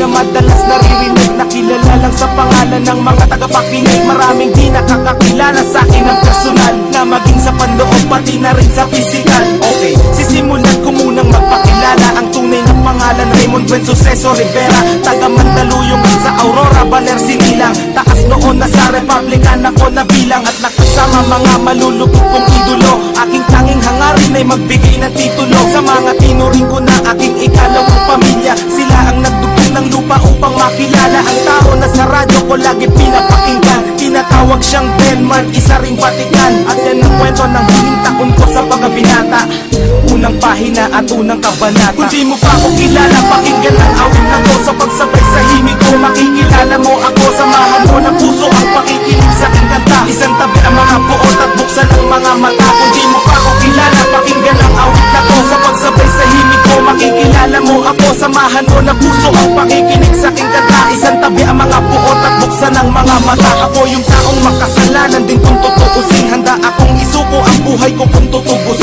na madalas naririnig? Na kilala lang sa pangalan ng mga tagapakinig. Maraming di nakakakilala sa akin ng personal Na maging sa panloob pati na rin sa physical. Okay, sisimulan Raymond Buen Suceso Rivera Taga Mandaluyong sa Aurora, Baler, Sinilang Taas noon na sa Republican ako nabilang At nakasama mga malulupot kong idolo. Aking tanging hangarin ay magbigay ng titulo. Sa mga tinuring ko na aking ikalawang pamilya Sila ang nagdugtong ng lupa upang makilala. Ang tao na sa radyo ko lagi pinapakinggan. Tinatawag siyang Benman, isa ring batikan At yan ang kwento ng huling taon ko sa pagkabinata Unang pahina at unang kabanata. Kung di mo pa ako kilala, pakinggan Samahan mo ng puso pakikinig sa aking kanta Isang tabi ang mga buot at buksan ang mga mata. Ako yung taong makasalanan din kung tutuusin. Handa akong isuko ang buhay ko kung tutubusin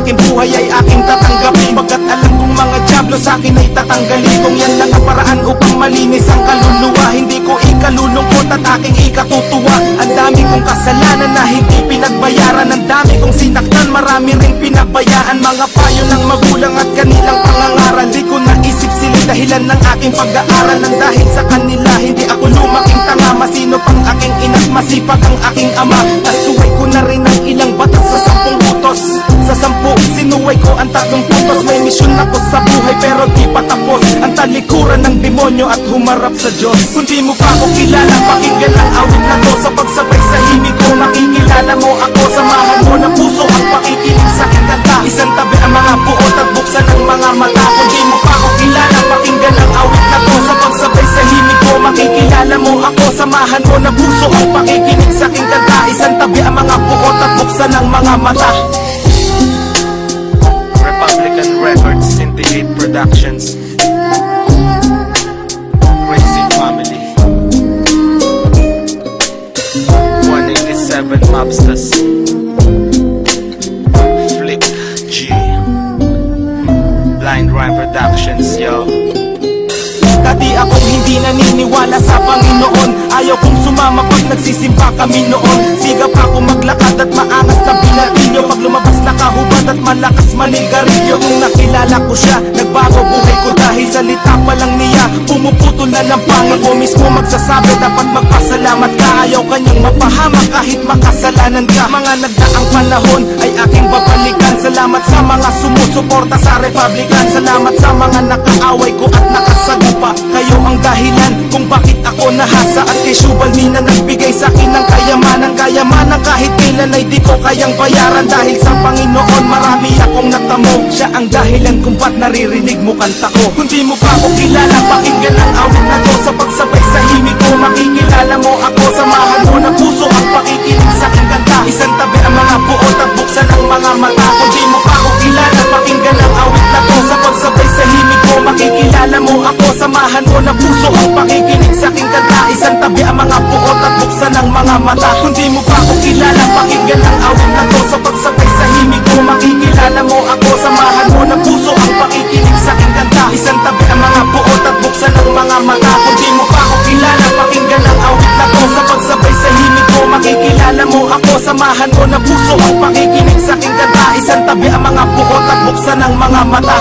aking buhay ay aking tatanggapin. Pagkat alam kong mga diablo sa akin ay tatanggalin. Kung yan lang ang paraan upang malinis ang kaluluwa Hindi ko ikalulungkot at aking ikatutuwa. Ang dami kong kasalanan na hindi pinagbayaran. Ang dami kong sinaktan, marami ring pinabayaan. Mga payo ng magulang at kanilang pangangaral. Di ko naisip sila dahilan ng aking pag-aaral. Nang dahil sa kanila, hindi ako lumaking tanga. Masino pang aking ina't masipag ang aking ama. Nasuway ko na rin ang sinuway ko ang tatlong putos May misyon ako sa buhay pero di pa tapos. Ang talikuran ng demonyo at humarap sa Diyos. Kung di mo pa ako kilala, pakinggan ang awit na to. Sa pagsabay sa himig ko, makikilala mo ako. Samahan mo ng puso ang pakikinig sa kanta. Isang tabi ang mga buot at buksan ang mga mata. Kung di mo pa ako kilala, pakinggan ang awit na to. Sa pagsabay sa himig ko, makikilala mo ako. Samahan mo ng puso ang pakikinig sa kanta. Isang tabi ang mga buot at buksan ang mga mata Productions. Crazy Family. 187 Mobsters. Flick G. Blind Rhyme Productions, yo. Dati akong hindi naniniwala sa Panginoon Ayaw kong sumama pag nagsisimba kami noon Sigap ako maglakad at maangas at malakas manigarilyo. Nung nakilala ko siya, nagbago buhay ko Dahil salita pa lang niya, pumuputol na ng pangil Ko mismo magsasabi, dapat magpasalamat ka. Ayaw kanyang mapahamak kahit makasalanan ka. Mga nagdaang panahon ay aking babalikan. Salamat sa mga sumusuporta sa Republican. Salamat sa mga nakaaway ko at nakasagupa. Kayo ang dahilan kung bakit ako nahasa. At kay Shubal Mina nagbigay sa kailan ay di ko kayang bayaran Dahil sa Panginoon marami akong natamo. Siya ang dahilan kung ba't naririnig mo kanta ko. Kung di mo pa ako kilala pakinggan ang awit na to. Sa pagsabay sa himig ko makikilala mo ako. Samahan mo ng puso ang pakikinig sa mo ako Samahan mo ng puso ang pakikinig sa aking kanta Isang tabi ang mga buot at buksan ang mga mata. Kung di mo pa ako kilala pakinggan ang awit na to. Sa pagsabay sa himig ko makikilala mo ako. Samahan mo ng puso ang pakikinig sa aking kanta. Isang tabi ang mga buot at buksan ang mga mata. Kung di mo pa ako kilala pakinggan ang awit na to. Sa pagsabay sa himig ko makikilala mo ako. Samahan mo ng puso ang pakikinig sa aking kanta. Isang tabi ang mga buot at buksan ang mga mata